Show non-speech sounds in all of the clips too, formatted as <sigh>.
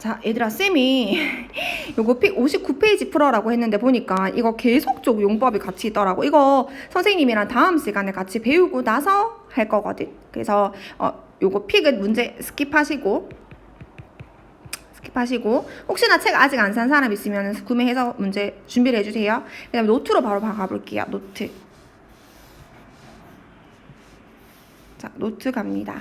자, 얘들아, 쌤이 <laughs> 요거 픽 59페이지 풀어라고 했는데 보니까 이거 계속적 용법이 같이 있더라고. 이거 선생님이랑 다음 시간에 같이 배우고 나서 할 거거든. 그래서 어, 요거 픽은 문제 스킵하시고 스킵하시고 혹시나 책 아직 안 산 사람 있으면 구매해서 문제 준비를 해주세요. 그다음에 노트로 바로 가볼게요. 노트. 자, 노트 갑니다.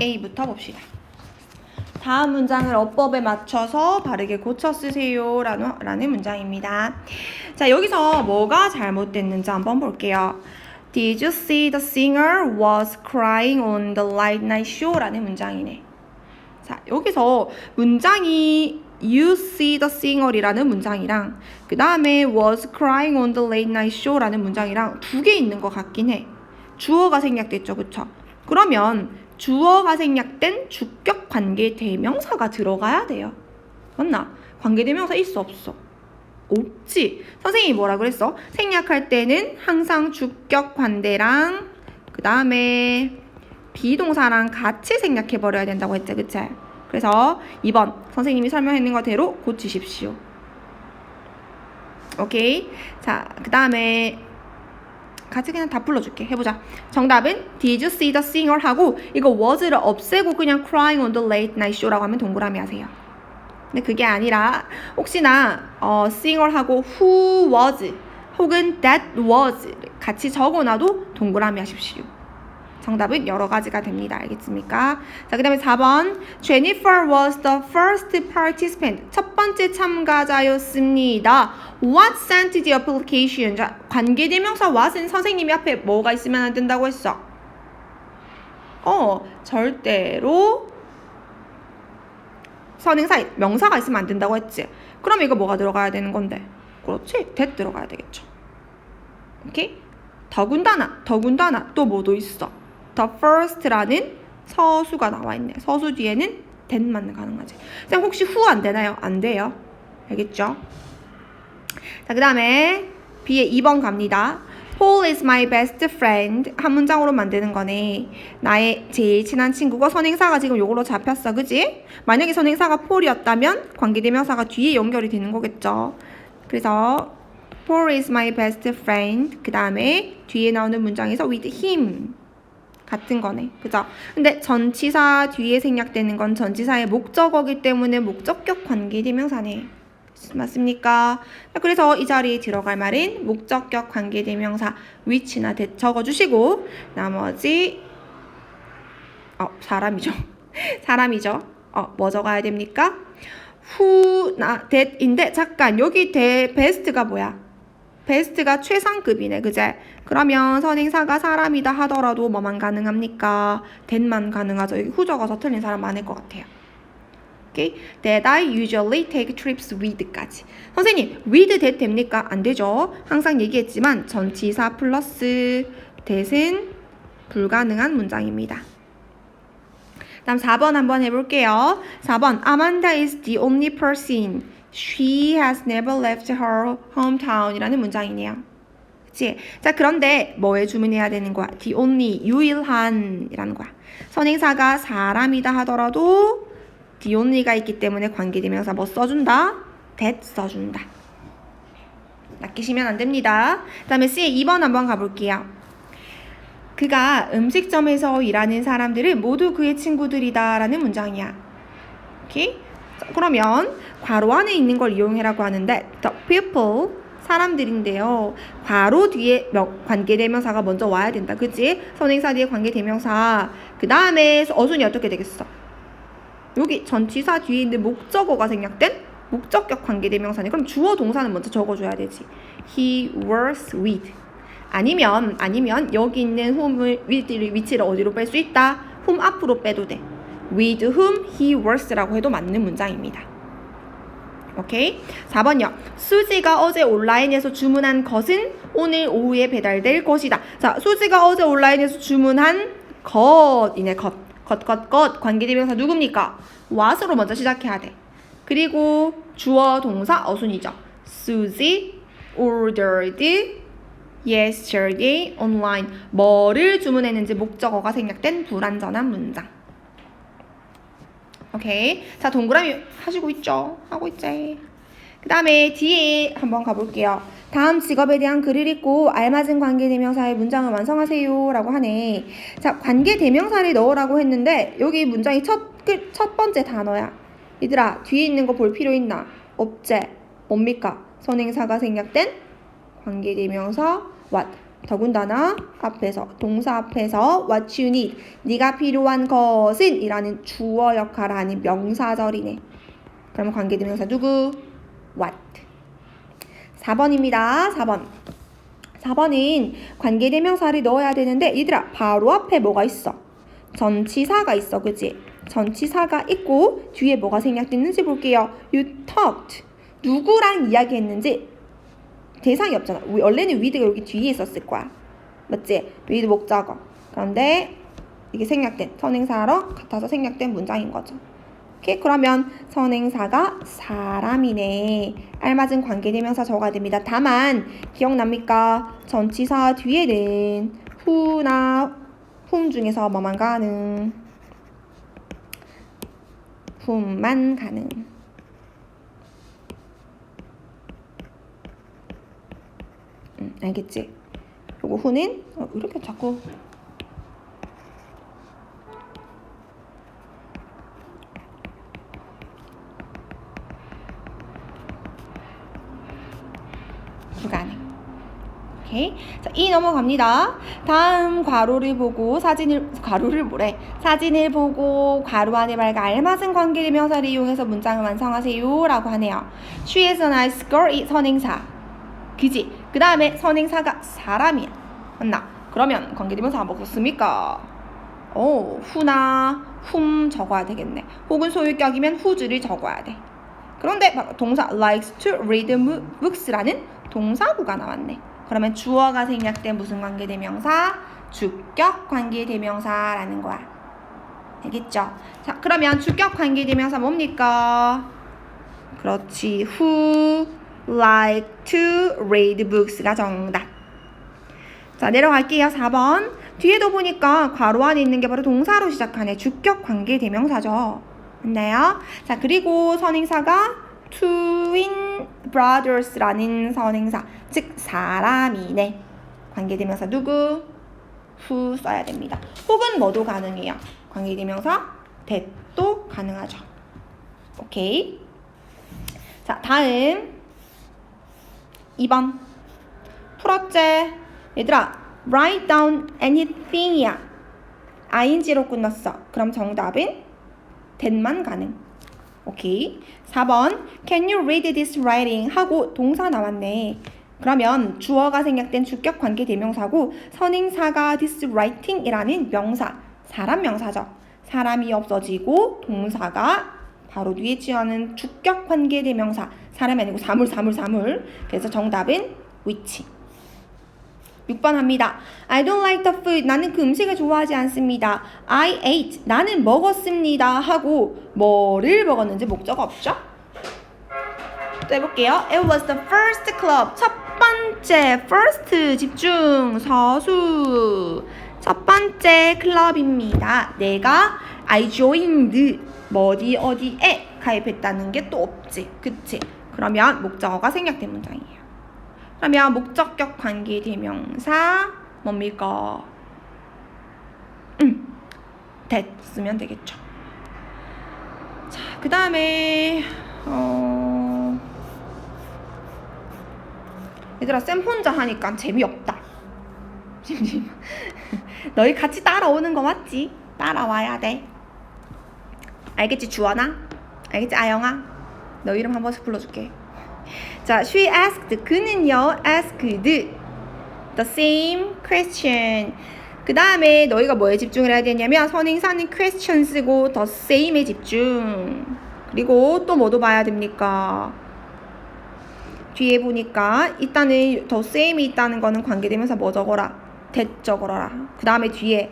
A부터 봅시다. 다음 문장을 어법에 맞춰서 바르게 고쳐 쓰세요. 라는, 문장입니다. 자, 여기서 뭐가 잘못됐는지 한번 볼게요. Did you see the singer was crying on the late night show? 라는 문장이네. 자, 여기서 문장이 You see the singer이라는 문장이랑 그 다음에 was crying on the late night show라는 문장이랑 두 개 있는 것 같긴 해. 주어가 생략됐죠, 그쵸? 그러면 주어가 생략된 주격 관계 대명사가 들어가야 돼요. 맞나? 관계 대명사 있어 없어? 없지. 선생님이 뭐라 그랬어? 생략할 때는 항상 주격 관대랑 그 다음에 비동사랑 같이 생략해 버려야 된다고 했지, 그치? 그래서 2번 선생님이 설명했는 거대로 고치십시오. 오케이. 자, 그 다음에 같이 그냥 다 불러줄게. 해보자. 정답은 Did you see the singer 하고 이거 was를 없애고 그냥 crying on the late night show라고 하면 동그라미 하세요. 근데 그게 아니라 혹시나 어, singer하고 who was 혹은 that was 같이 적어놔도 동그라미 하십시오. 정답은 여러 가지가 됩니다. 알겠습니까? 자, 그 다음에 4번. Jennifer was the first participant. 첫 번째 참가자였습니다. What sent the application? 자, 관계대명사 what은 선생님이 앞에 뭐가 있으면 안 된다고 했어? 어, 절대로 선행사, 명사가 있으면 안 된다고 했지. 그럼 이거 뭐가 들어가야 되는 건데? 그렇지. that 들어가야 되겠죠. 오케이? 더군다나, 더군다나 또 뭐도 있어. The first라는 서수가 나와 있네. 서수 뒤에는 that만 가능하지. 쌤 혹시 who 안 되나요? 안 돼요. 알겠죠? 자, 그 다음에 B의 2번 갑니다. Paul is my best friend. 한 문장으로 만드는 거네. 나의 제일 친한 친구가 선행사가 지금 요걸로 잡혔어. 그지? 만약에 선행사가 폴이었다면 관계대명사가 뒤에 연결이 되는 거겠죠. 그래서 Paul is my best friend. 그 다음에 뒤에 나오는 문장에서 with him. 같은 거네. 그죠? 근데 전치사 뒤에 생략되는 건 전치사의 목적어기 때문에 목적격 관계 대명사네. 맞습니까? 자, 그래서 이 자리에 들어갈 말은 목적격 관계 대명사 which나 that 적어주시고 나머지 어 사람이죠. <laughs> 사람이죠. 어 뭐 적어야 됩니까? who나 that인데 잠깐 여기 대 베스트가 뭐야? 베스트가 최상급이네, 그제? 그러면 선행사가 사람이다 하더라도 뭐만 가능합니까? that만 가능하죠. 여기 후 적어서 틀린 사람 많을 것 같아요. 오케이? That I usually take trips with까지. 선생님, with that 됩니까? 안 되죠. 항상 얘기했지만 전치사 플러스 that은 불가능한 문장입니다. 다음 4번 한번 해볼게요. 4번 Amanda is the only person. She has never left her hometown이라는 문장이네요. 그치? 자, 그런데 뭐에 주문해야 되는 거야? The only, 유일한이라는 거야. 선행사가 사람이다 하더라도 the only가 있기 때문에 관계대명사 뭐 써준다? that 써준다. 낚이시면 안 됩니다. 그 다음에 C의 2번 한번 가볼게요. 그가 음식점에서 일하는 사람들은 모두 그의 친구들이다 라는 문장이야. 오케이? 자, 그러면 괄호 안에 있는 걸 이용해라고 하는데 the people 사람들인데요. 괄호 뒤에 몇 관계대명사가 먼저 와야 된다. 그치? 선행사 뒤에 관계대명사. 그 다음에 어순이 어떻게 되겠어? 여기 전치사 뒤에 있는 목적어가 생략된 목적격 관계대명사네. 그럼 주어 동사는 먼저 적어줘야 되지. He works with. 아니면 아니면 여기 있는 with를 위치를 어디로 뺄 수 있다. whom 앞으로 빼도 돼. With whom he works라고 해도 맞는 문장입니다. 오케이. 4번요. 수지가 어제 온라인에서 주문한 것은 오늘 오후에 배달될 것이다. 자, 수지가 어제 온라인에서 주문한 것이네. 것. 것, 것, 것. 관계대명사 누굽니까? what으로 먼저 시작해야 돼. 그리고 주어, 동사, 어순이죠. Susie ordered yesterday online. 뭐를 주문했는지 목적어가 생략된 불완전한 문장. 오케이. 자, 동그라미 하시고 있죠? 하고 있지. 그 다음에 뒤에 한번 가볼게요. 다음 직업에 대한 글을 읽고 알맞은 관계대명사의 문장을 완성하세요. 라고 하네. 자, 관계대명사를 넣으라고 했는데, 여기 문장이 첫, 글- 첫 번째 단어야. 얘들아, 뒤에 있는 거 볼 필요 있나? 없제. 뭡니까? 선행사가 생략된 관계대명사 what. 더군다나 앞에서 동사 앞에서 what you need 네가 필요한 것은 이라는 주어 역할을 하는 명사절이네. 그러면 관계대명사 누구? what. 4번입니다. 4번. 4번은 관계대명사를 넣어야 되는데 얘들아 바로 앞에 뭐가 있어? 전치사가 있어 그지? 전치사가 있고 뒤에 뭐가 생략됐는지 볼게요. You talked. 누구랑 이야기했는지 대상이 없잖아. 위- 원래는 위드가 여기 뒤에 있었을 거야. 맞지? 위드 목적어. 그런데 이게 생략된 선행사로 같아서 생략된 문장인 거죠. 오케이 그러면 선행사가 사람이네. 알맞은 관계대명사 적어야 됩니다. 다만 기억납니까? 전치사 뒤에는 후나 훔 중에서 뭐만 가능? 훔만 가능. 알겠지? 요거 후는 어, 이렇게 자꾸 불가능. 오케이. 자, 이 넘어갑니다. 다음 괄호를 보고 사진을 괄호를 뭐래? 사진을 보고 괄호 안에 말과 알맞은 관계대명사를 이용해서 문장을 완성하세요라고 하네요. She is a nice girl. 이 선행사. 그지? 그 다음에 선행사가 사람이야. 맞나? 그러면 관계대명사 뭐 썼습니까? 오, 후나 훔 적어야 되겠네. 혹은 소유격이면 후주를 적어야 돼. 그런데 막 동사 likes to read books라는 동사구가 나왔네. 그러면 주어가 생략된 무슨 관계대명사? 주격 관계대명사라는 거야. 알겠죠? 자, 그러면 주격 관계대명사 뭡니까? 그렇지. Who like to read books가 정답. 자, 내려갈게요. 4번. 뒤에도 보니까 괄호 안에 있는 게 바로 동사로 시작하네. 주격 관계 대명사죠. 맞나요? 자, 그리고 선행사가 twin brothers라는 선행사. 즉, 사람이네. 관계 대명사 누구? who 써야 됩니다. 혹은 뭐도 가능해요. 관계 대명사 that도 가능하죠. 오케이. 자, 다음 2번. 풀었제? 얘들아, write down anything이야. ing로 끝났어. 그럼 정답은 that만 가능. 오케이. 4번. Can you read this writing? 하고 동사 나왔네. 그러면 주어가 생략된 주격 관계 대명사고 선행사가 this writing이라는 명사, 사람 명사죠. 사람이 없어지고 동사가 바로 뒤에 취하는 주격 관계 대명사, 사람이 아니고 사물, 사물, 사물. 그래서 정답은 which. 6번 합니다. I don't like the food. 나는 그 음식을 좋아하지 않습니다. I ate. 나는 먹었습니다. 하고 뭐를 먹었는지 목적 없죠? 또 해볼게요. It was the first club. 첫 번째 first 집중 서수 첫 번째 클럽입니다. 내가 I joined 뭐 어디 어디에 가입했다는 게 또 없지. 그치? 그러면 목적어가 생략된 문장이에요. 그러면 목적격 관계 대명사 뭡니까? 음, 쓰면 되겠죠. 자, 그 다음에 어 얘들아 쌤 혼자 하니까 재미없다. <laughs> 너희 같이 따라오는 거 맞지? 따라와야 돼. 알겠지 주원아? 알겠지 아영아? 너 이름 한 번씩 불러줄게. 자, she asked. 그는요, asked the same question. 그 다음에 너희가 뭐에 집중을 해야 되냐면 선행사는 question 쓰고 the same에 집중. 그리고 또 뭐도 봐야 됩니까? 뒤에 보니까 일단은 the same이 있다는 거는 관계되면서 뭐 적어라? that 적어라. 그 다음에 뒤에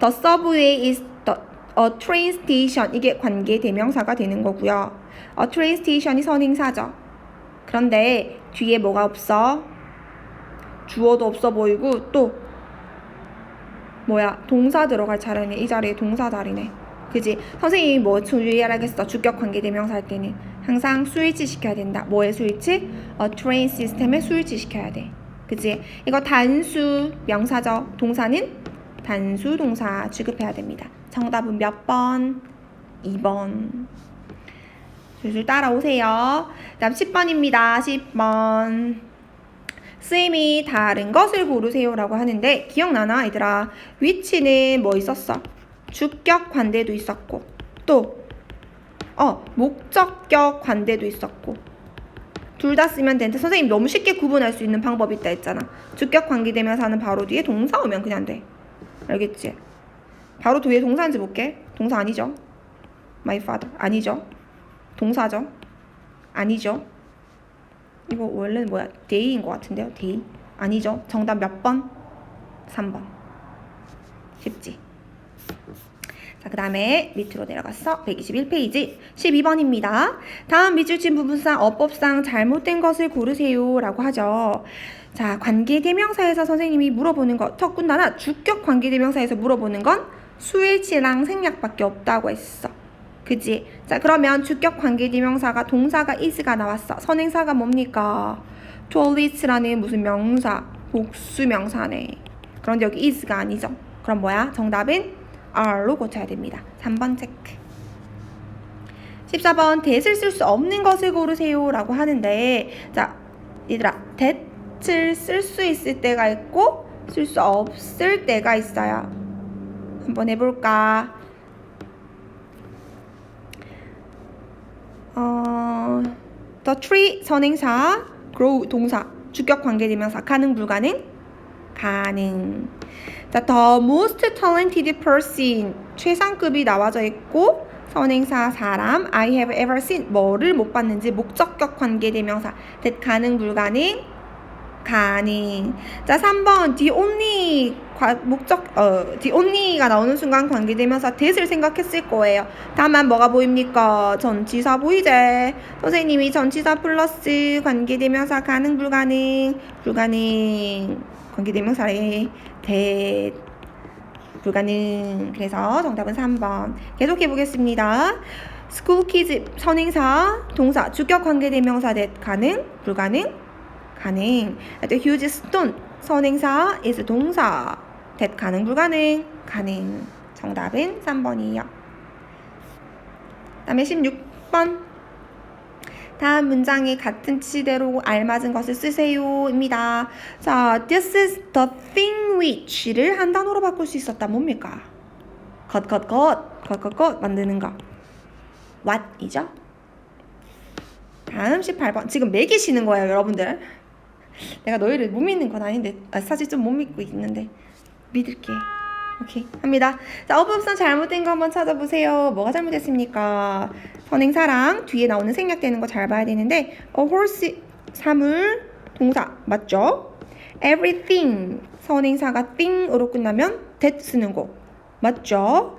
the subway is a train station 이게 관계 대명사가 되는 거고요. a train station이 선행사죠. 그런데 뒤에 뭐가 없어? 주어도 없어 보이고 또 뭐야 동사 들어갈 차례네 이 자리에 동사 자리네 그지? 선생님이 뭐 주의하라겠어? 주격 관계 대명사 할 때는 항상 스위치 시켜야 된다. 뭐의 스위치? 어, 트레인 시스템에 스위치 시켜야 돼. 그지? 이거 단수 명사죠. 동사는 단수 동사 취급해야 됩니다. 정답은 몇 번? 2번. 줄줄 따라오세요. 다음 10번입니다. 10번. 쌤이 다른 것을 고르세요 라고 하는데 기억나나 얘들아? 위치는 뭐 있었어? 주격 관대도 있었고 또 어, 목적격 관대도 있었고 둘 다 쓰면 되는데 선생님 너무 쉽게 구분할 수 있는 방법이 있다 했잖아. 주격 관계되면서는 바로 뒤에 동사 오면 그냥 돼. 알겠지? 바로 뒤에 동사인지 볼게. 동사 아니죠? My father 아니죠? 동사죠? 아니죠? 이거 원래는 뭐야? day인 것 같은데요? day 아니죠? 정답 몇 번? 3번. 쉽지? 자, 그 다음에 밑으로 내려갔어. 121페이지 12번입니다. 다음 밑줄 친 부분상 어법상 잘못된 것을 고르세요. 라고 하죠. 자, 관계대명사에서 선생님이 물어보는 것, 턱군다나 주격 관계대명사에서 물어보는 건 수일치랑 생략밖에 없다고 했어. 그지? 자, 그러면 주격 관계 대명사가 동사가 is가 나왔어. 선행사가 뭡니까? toilet라는 무슨 명사, 복수 명사네. 그런데 여기 is가 아니죠. 그럼 뭐야? 정답은 R로 고쳐야 됩니다. 3번 체크. 14번 that을 쓸 수 없는 것을 고르세요 라고 하는데 자 얘들아 that을 쓸 수 있을 때가 있고 쓸 수 없을 때가 있어요. 한번 해볼까? 어, the tree 선행사, grow 동사, 주격 관계대명사, 가능 불가능? 가능. 자, the most talented person 최상급이 나와져 있고 선행사 사람 I have ever seen 뭐를 못 봤는지 목적격 관계대명사 that 가능 불가능 가능 자 3번. The only 과, 목적 어 the only가 나오는 순간 관계대명사 that을 생각했을 거예요. 다만 뭐가 보입니까? 전치사 보이제. 선생님이 전치사 플러스 관계대명사 가능 불가능? 불가능. 관계대명사에 that. 불가능. 그래서 정답은 3번. 계속해 보겠습니다. school kids 선행사, 동사, 주격 관계대명사 that 가능, 불가능, 가능. the huge stone 선행사 is 동사 that 가능, 불가능, 가능. 정답은 3번이에요. 다음에 16번. 다음 문장에 같은 치대로 알맞은 것을 쓰세요입니다. 자, this is the thing which를 한 단어로 바꿀 수 있었다. 뭡니까? 것, 것 만드는 거. what이죠? 다음 18번. 지금 매기시는 거예요, 여러분들. 내가 너희를 못 믿는 건 아닌데, 아, 사실 좀 못 믿고 있는데 믿을게. 오케이 합니다. 자 어법상 잘못된 거 한번 찾아보세요. 뭐가 잘못됐습니까? 선행사랑 뒤에 나오는 생략되는 거 잘 봐야 되는데 a horse 사물 동사 맞죠? everything 선행사가 thing으로 끝나면 that 쓰는 거 맞죠?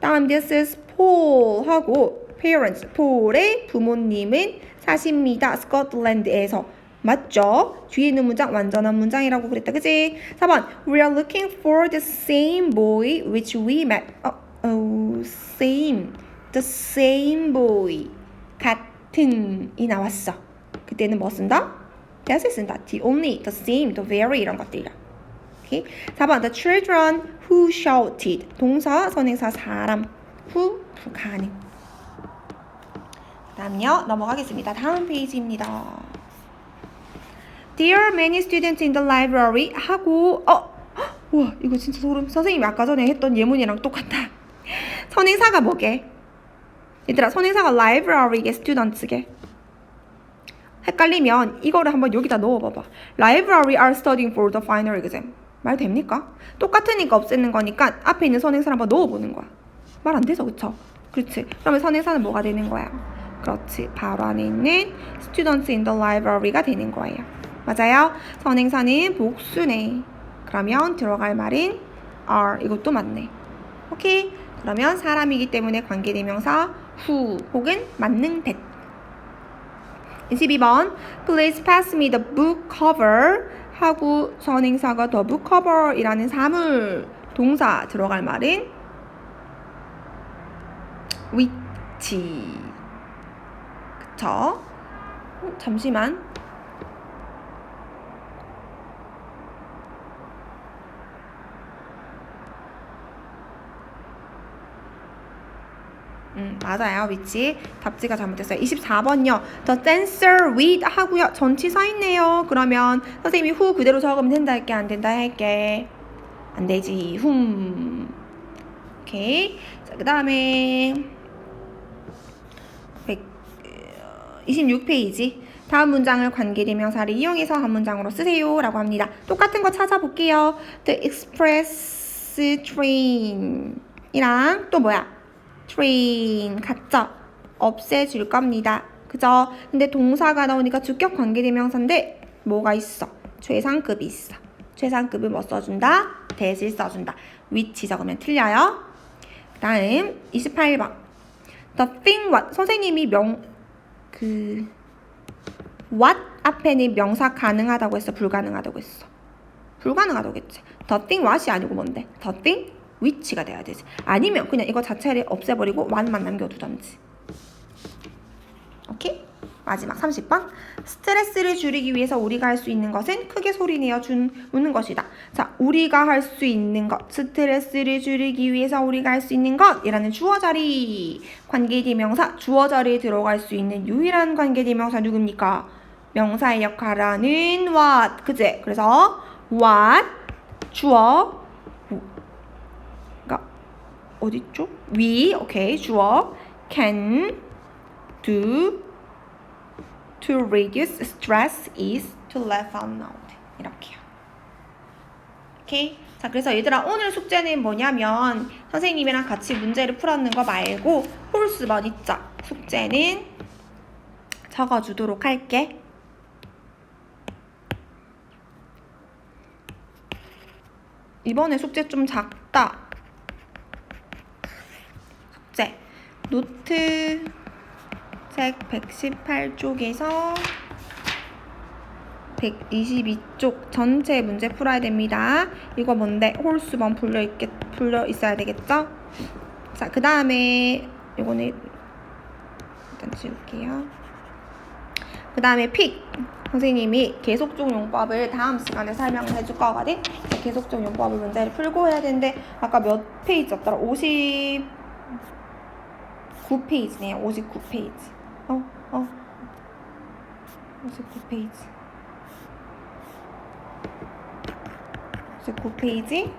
다음 this is Paul 하고 parents Paul의 부모님은 사십니다. 스코틀랜드에서 맞죠? 뒤에 있는 문장 완전한 문장이라고 그랬다. 그지? 4번 We are looking for the same boy which we met. 어, 어, same. The same boy. 같은 이 나왔어. 그때는 뭐 쓴다? that을 쓴다. The only, the same, the very 이런 것들이야. 오케이. 4번 The children who shouted. 동사, 선행사, 사람. who 불가능. 다음요 넘어가겠습니다. 다음 페이지입니다. There are many students in the library. 하고 어와 이거 진짜 소름. 선생님이 아까 전에 했던 예문이랑 똑같다. 선행사가 뭐게? 얘들아 선행사가 library게 students게. 헷갈리면 이거를 한번 여기다 넣어봐봐. Library are studying for the final exam. 말 됩니까? 똑같으니까 없애는 거니까 앞에 있는 선행사를 한번 넣어보는 거야. 말 안 되죠 그쵸? 그렇지. 그러면 선행사는 뭐가 되는 거야? 그렇지. 바로 안에 있는 students in the library가 되는 거예요 맞아요. 선행사는 복수네. 그러면 들어갈 말은 are 이것도 맞네. 오케이. 그러면 사람이기 때문에 관계대명사 who 혹은 맞는 that. 22번 Please pass me the book cover 하고 선행사가 the book cover이라는 사물 동사 들어갈 말은 위치. 그쵸? 어, 잠시만. 맞아요. 위치. 답지가 잘못됐어요. 24번요. The dancer with 하고요. 전치사 있네요. 그러면 선생님이 후 그대로 적으면 된다 할게 안 된다 할게. 안 되지. 흠. 오케이. 자, 그다음에 26페이지. 다음 문장을 관계대명사를 이용해서 한 문장으로 쓰세요 라고 합니다. 똑같은 거 찾아볼게요. The express train이랑 또 뭐야? Train 같죠? 없애줄 겁니다. 그죠? 근데 동사가 나오니까 주격 관계대명사인데 뭐가 있어? 최상급이 있어. 최상급을 뭐 써준다? 대실 써준다. 위치 적으면 틀려요. 다음 28번. The thing what 선생님이 명 그 what 앞에는 명사 가능하다고 했어 불가능하다고 했어 불가능하다고 했지 the thing what이 아니고 뭔데 the thing which가 돼야 되지. 아니면 그냥 이거 자체를 없애버리고 what만 남겨두던지. 오케이? 마지막 30번. 스트레스를 줄이기 위해서 우리가 할 수 있는 것은 크게 소리 내어 준 우는 것이다. 자 우리가 할 수 있는 것. 스트레스를 줄이기 위해서 우리가 할 수 있는 것 이라는 주어 자리 관계 대명사. 주어 자리에 들어갈 수 있는 유일한 관계 대명사 누굽니까? 명사의 역할하는 what. 그제? 그래서 what? 주어 어디죠 we 오케이 주어 can do to reduce stress is to laugh out loud. 이렇게요. 오케이. 자, 그래서 얘들아 오늘 숙제는 뭐냐면 선생님이랑 같이 문제를 풀었는 거 말고 홀수번 있죠. 숙제는 적어주도록 할게. 이번에 숙제 좀 작다. 숙제. 노트 책 118쪽에서 122쪽 전체 문제 풀어야 됩니다. 이거 뭔데? 홀수번 풀려 있겠 풀려 있어야 되겠죠? 자, 그 다음에 이거는 일단 지울게요. 그 다음에 픽 선생님이 계속적 용법을 다음 시간에 설명을 해줄 거거든. 계속적 용법을 문제를 풀고 해야 되는데 아까 몇 페이지였더라? 50 9페이지네요. 59페이지. 어, 어. 59페이지. 59페이지.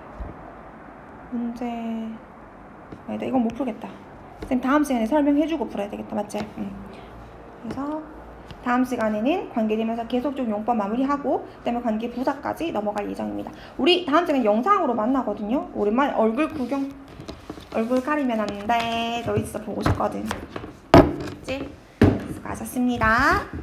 문제. 아니다. 이건 못 풀겠다. 쌤 다음 시간에 설명해주고 풀어야 되겠다. 맞지? 응. 그래서 다음 시간에는 관계되면서 계속적 용법 마무리하고 그다음에 관계 부사까지 넘어갈 예정입니다. 우리 다음 시간에 영상으로 만나거든요. 오랜만에 얼굴 구경 얼굴 가리면 안 돼. 너 진짜 보고 싶거든. 그치? 수고하셨습니다.